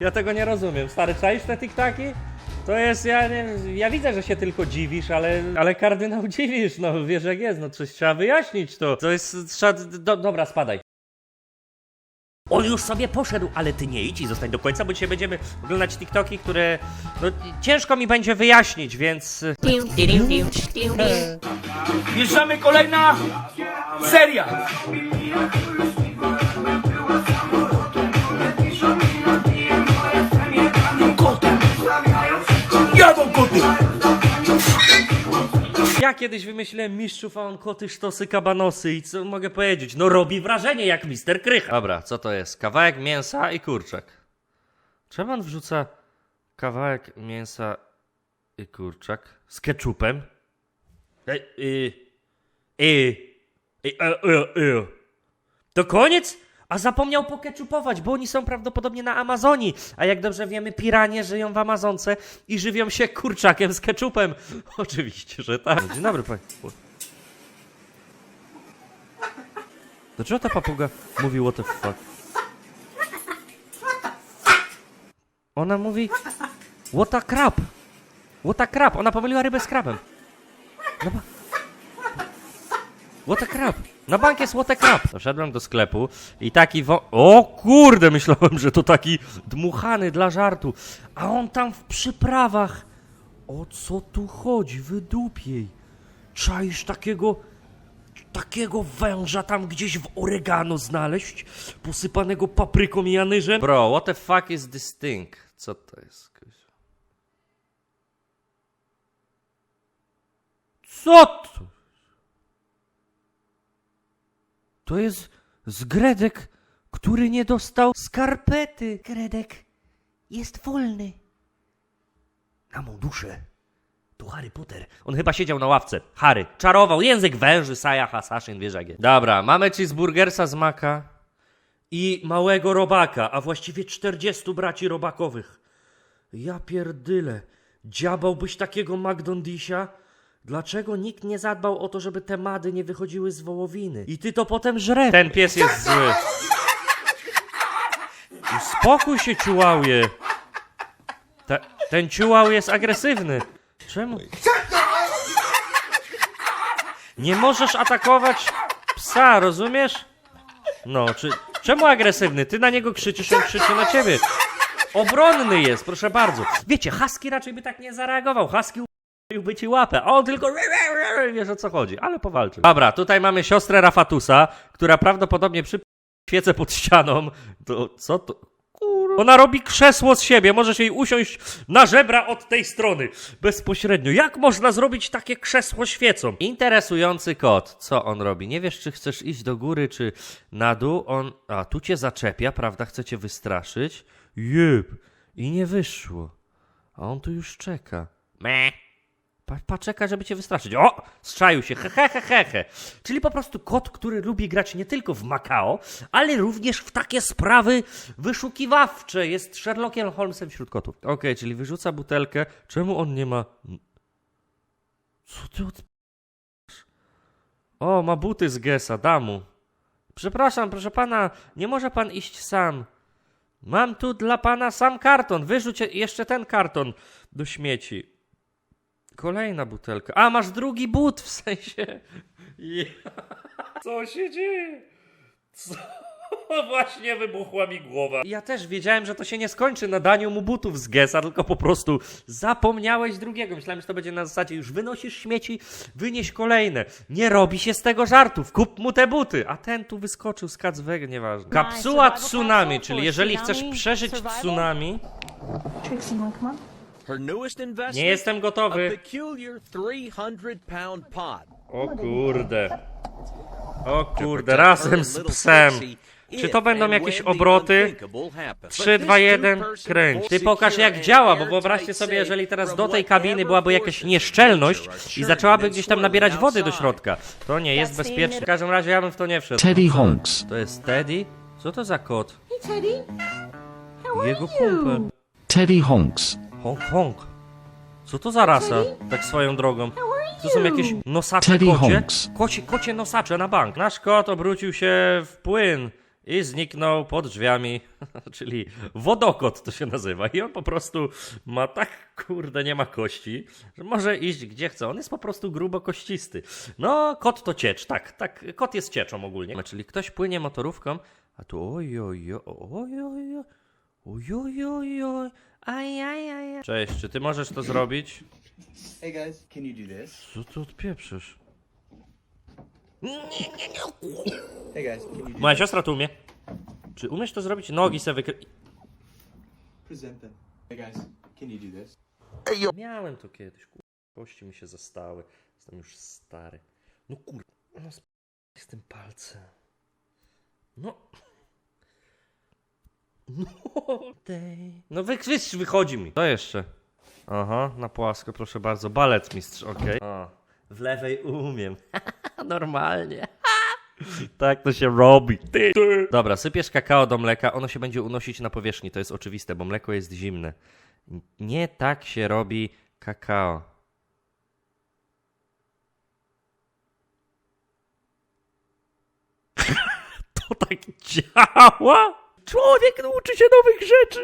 Ja tego nie rozumiem. Stary, czaisz te tiktaki? To jest, ja nie, ja widzę, że się tylko dziwisz, ale, ale kardynał dziwisz, no wiesz jak jest, no coś trzeba wyjaśnić to. To jest, trzeba, do, dobra, spadaj. On już sobie poszedł, ale ty nie idź i zostań do końca, bo dzisiaj będziemy oglądać TikToki, które no, ciężko mi będzie wyjaśnić, więc... Wjeżdżamy kolejna seria. Koty. Ja kiedyś wymyśliłem mistrzów, a on koty, sztosy, kabanosy i co mogę powiedzieć? No robi wrażenie jak mister Krycha. Dobra, co to jest? Kawałek mięsa i kurczak. Czemu on wrzuca kawałek mięsa i kurczak z ketchupem? Ej, y, y, y, y, y, y. To koniec? A zapomniał pokeczupować, bo oni są prawdopodobnie na Amazonii. A jak dobrze wiemy, piranie żyją w Amazonce i żywią się kurczakiem z keczupem. Oczywiście, że tak. Dzień dobry, panie. Dlaczego ta papuga mówi what the fuck? Ona mówi what a crap. What a crap. Ona pomyliła rybę z krabem. No What a crap. Na bank jest what a crap. Doszedłem do sklepu i taki wo... O kurde, myślałem, że to taki dmuchany dla żartu. A on tam w przyprawach. O co tu chodzi? Wydupiej. Czaisz takiego... Takiego węża tam gdzieś w oregano znaleźć? Posypanego papryką i anyżem? Bro, what the fuck is this thing? Co to jest? Co to? To jest z Gredek, który nie dostał skarpety. Gredek jest wolny. Na mą duszę. To Harry Potter. On chyba siedział na ławce. Harry. Czarował. Język węży, Sajach, Assassin, wiesz jak jest. Dobra, mamy cheeseburgersa z maka i małego robaka, a właściwie 40 braci robakowych. Ja pierdyle. Dziabałbyś takiego McDondisia? Dlaczego nikt nie zadbał o to, żeby te mady nie wychodziły z wołowiny? I ty to potem żre. Ten pies jest zły. Spokój się, ciułałje. Te, ten ciułał jest agresywny. Czemu? Nie możesz atakować psa, rozumiesz? No, czy... Czemu agresywny? Ty na niego krzyczysz, on krzyczy na ciebie. Obronny jest, proszę bardzo. Wiecie, Husky raczej by tak nie zareagował. Husky by ci łapę, on tylko wiesz o co chodzi, ale powalczył. Dobra, tutaj mamy siostrę Rafatusa, która prawdopodobnie przy świecę pod ścianą, to co to? Kur... Ona robi krzesło z siebie, możesz jej usiąść na żebra od tej strony, bezpośrednio. Jak można zrobić takie krzesło świecą? Interesujący kot. Co on robi? Nie wiesz, czy chcesz iść do góry, czy na dół. On, a tu cię zaczepia, prawda? Chce cię wystraszyć. Jeb. I nie wyszło. A on tu już czeka. Meh. Pa, pa czeka, żeby cię wystraszyć. O! Strzaił się, he, he, he, he. Czyli po prostu kot, który lubi grać nie tylko w Macao, ale również w takie sprawy wyszukiwawcze. Jest Sherlockiem Holmesem wśród kotów. Okej, czyli wyrzuca butelkę. Czemu on nie ma... Co ty od... O, ma buty z Gesa, damu. Przepraszam, proszę pana, nie może pan iść sam. Mam tu dla pana sam karton. Wyrzuć jeszcze ten karton do śmieci. Kolejna butelka. A, masz drugi but, w sensie. Ja. Co się dzieje? Co? Właśnie wybuchła mi głowa. Ja też wiedziałem, że to się nie skończy na daniu mu butów z Gesa, tylko po prostu zapomniałeś drugiego. Myślałem, że to będzie na zasadzie już wynosisz śmieci, wynieś kolejne. Nie robi się z tego żartów. Kup mu te buty. A ten tu wyskoczył z Kacwego, nieważne. Kapsuła tsunami, czyli jeżeli chcesz przeżyć tsunami... Trixie, on? Her newest investment. Nie jestem A gotowy. peculiar 300 pound pod. O kurde. O kurde, razem z psem. Czy to będą jakieś obroty? 3, 2, 1, kręć. Ty pokaż jak działa, bo wyobraźcie sobie, jeżeli teraz do tej kabiny byłaby jakaś nieszczelność i zaczęłaby gdzieś tam nabierać wody do środka. To nie jest bezpieczne. W każdym razie ja bym w to nie wszedł. Teddy Honks. To jest Teddy? Co to za kot? Hey, Teddy. How are Jego you? kumpel. Teddy Honks. Hong Kong. Co to za rasa? Tak swoją drogą. To są jakieś nosacze Teddy kocie? Honks. Kocie, kocie nosacze na bank. Nasz kot obrócił się w płyn i zniknął pod drzwiami, czyli wodokot to się nazywa. I on po prostu ma tak, kurde, nie ma kości, że może iść gdzie chce. On jest po prostu grubo kościsty. No, kot to ciecz, tak, tak, kot jest cieczą ogólnie. Czyli ktoś płynie motorówką, a tu oj, oj, oj, oj, oj, oj, oj, oj, oj, oj, aj, aj, aj, aj. Cześć, czy ty możesz to zrobić? Hey guys, can you do this? Co ty odpieprzysz? Hey guys, can you do Moja siostra tu umie. Czy umiesz to zrobić? Nogi se wykry... present them? Hey guys, can you do this? Miałem to kiedyś, kur... Kości mi się zastały. Jestem już stary. No kur... No sp... z tym palcem. No... No... Tej... No wy... wy... wychodzi mi. To jeszcze. Aha, na płasko, proszę bardzo. Balet mistrz, okej. O, w lewej umiem. Normalnie. Tak to się robi. Ty, ty. Dobra, sypiesz kakao do mleka, ono się będzie unosić na powierzchni, to jest oczywiste, bo mleko jest zimne. N- Nie tak się robi kakao. To tak działa? Człowiek uczy się nowych rzeczy.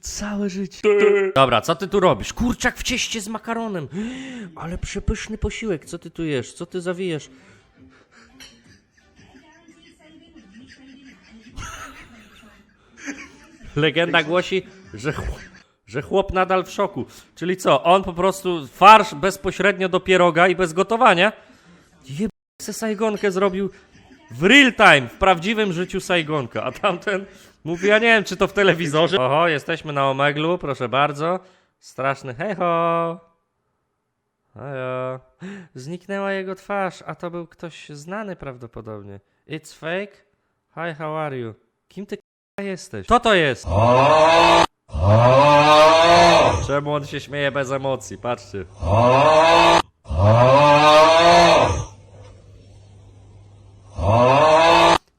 Całe życie. Dobra, co ty tu robisz? Kurczak w cieście z makaronem. Ale przepyszny posiłek. Co ty tu jesz? Co ty zawijesz? Legenda głosi, że, ch- że chłop nadal w szoku. Czyli co? On po prostu farsz bezpośrednio do pieroga i bez gotowania? Jeb... se Saigonkę zrobił w real time, w prawdziwym życiu Saigonka. A tamten mówi, ja nie wiem, czy to w telewizorze. Oho, jesteśmy na Omeglu, proszę bardzo. Straszny hejo. Hejo. Zniknęła jego twarz, a to był ktoś znany prawdopodobnie. It's fake? Hi, how are you? Kim ty k***a jesteś? Kto to jest? Czemu on się śmieje bez emocji? Patrzcie.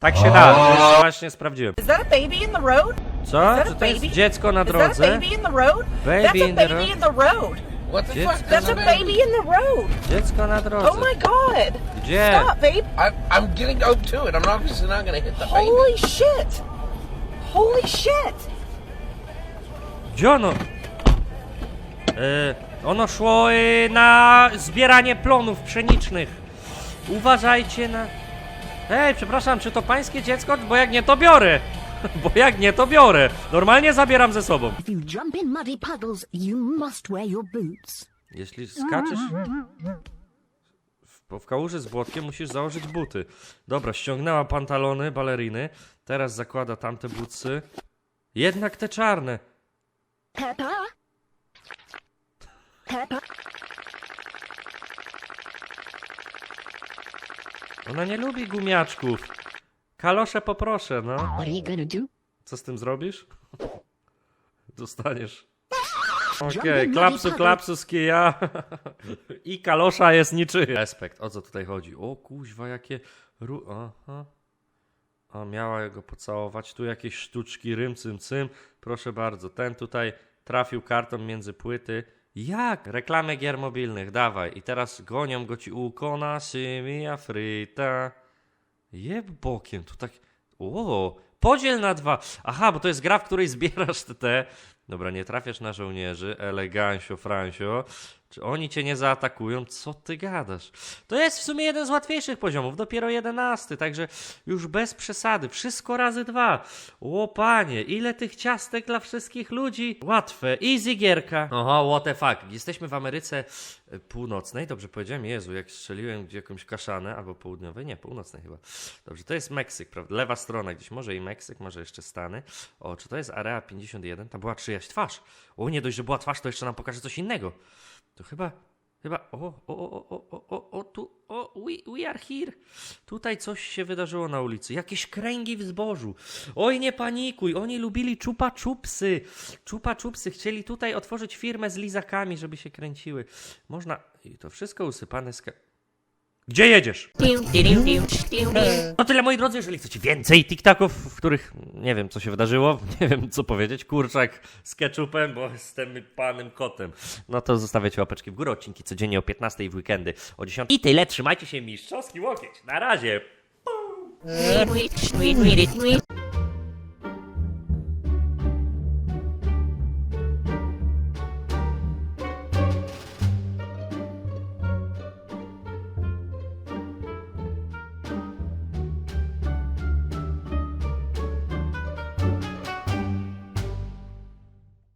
Tak się da, to właśnie sprawdziłem. Is that a baby in the road? Co? Czy to jest dziecko na Is that a drodze? baby in the road? Baby That's a in the baby road. in the road. What the Dziecko, fuck? That's a baby in the road. dziecko na drodze. Oh my god. Gdzie? Stop, babe. I, I'm getting up to it. I'm obviously not gonna hit the baby. Holy shit. Holy shit. Gdzie ono? E, ono szło e, na zbieranie plonów pszenicznych. Uważajcie na... Ej, przepraszam, czy to pańskie dziecko? Bo jak nie, to biorę. Bo jak nie, to biorę. Normalnie zabieram ze sobą. If you jump in muddy puddles, you must wear your boots. Jeśli skaczesz w, w kałuży z błotkiem, musisz założyć buty. Dobra, ściągnęła pantalony, baleriny. Teraz zakłada tamte butsy. Jednak te czarne. Peppa? Peppa? Ona nie lubi gumiaczków. Kalosze poproszę, no. What are you gonna do? Co z tym zrobisz? Dostaniesz. Okej, Jumping klapsu, klapsu z kija. I kalosza jest niczyja. Respekt, o co tutaj chodzi? O kuźwa, jakie... Ru... Aha. O, miała go pocałować. Tu jakieś sztuczki, rym, cym, cym. Proszę bardzo, ten tutaj trafił kartą między płyty. Jak? Reklamy gier mobilnych, dawaj. I teraz gonią go ci ukona, simia, frita. Jeb bokiem, tu tak... O, podziel na dwa. Aha, bo to jest gra, w której zbierasz te... Dobra, nie trafiasz na żołnierzy. Elegancio, Francio. Czy oni cię nie zaatakują? Co ty gadasz? To jest w sumie jeden z łatwiejszych poziomów, dopiero jedenasty, także już bez przesady. Wszystko razy dwa. O panie, ile tych ciastek dla wszystkich ludzi. Łatwe, easy gierka. Oho, what the fuck. Jesteśmy w Ameryce e, Północnej, dobrze powiedziałem? Jezu, jak strzeliłem gdzie jakąś kaszanę, albo południowej? Nie, północnej chyba. Dobrze, to jest Meksyk, prawda? Lewa strona gdzieś, może i Meksyk, może jeszcze Stany. O, czy to jest Area 51? Tam była czyjaś twarz. O, nie dość, że była twarz, to jeszcze nam pokaże coś innego. To chyba, chyba, o, o, o, o, o, o, o, tu, o, we, we are here. Tutaj coś się wydarzyło na ulicy. Jakieś kręgi w zbożu. Oj, nie panikuj, oni lubili czupa czupsy. Czupa czupsy, chcieli tutaj otworzyć firmę z lizakami, żeby się kręciły. Można, i to wszystko usypane z... Gdzie jedziesz? No tyle moi drodzy, jeżeli chcecie więcej TikToków, w których nie wiem co się wydarzyło, nie wiem co powiedzieć, kurczak z ketchupem, bo jestem panem kotem. No to zostawiacie łapeczki w górę, odcinki codziennie o 15 w weekendy o 10. I tyle, trzymajcie się mistrzowski łokieć. Na razie. Sweet.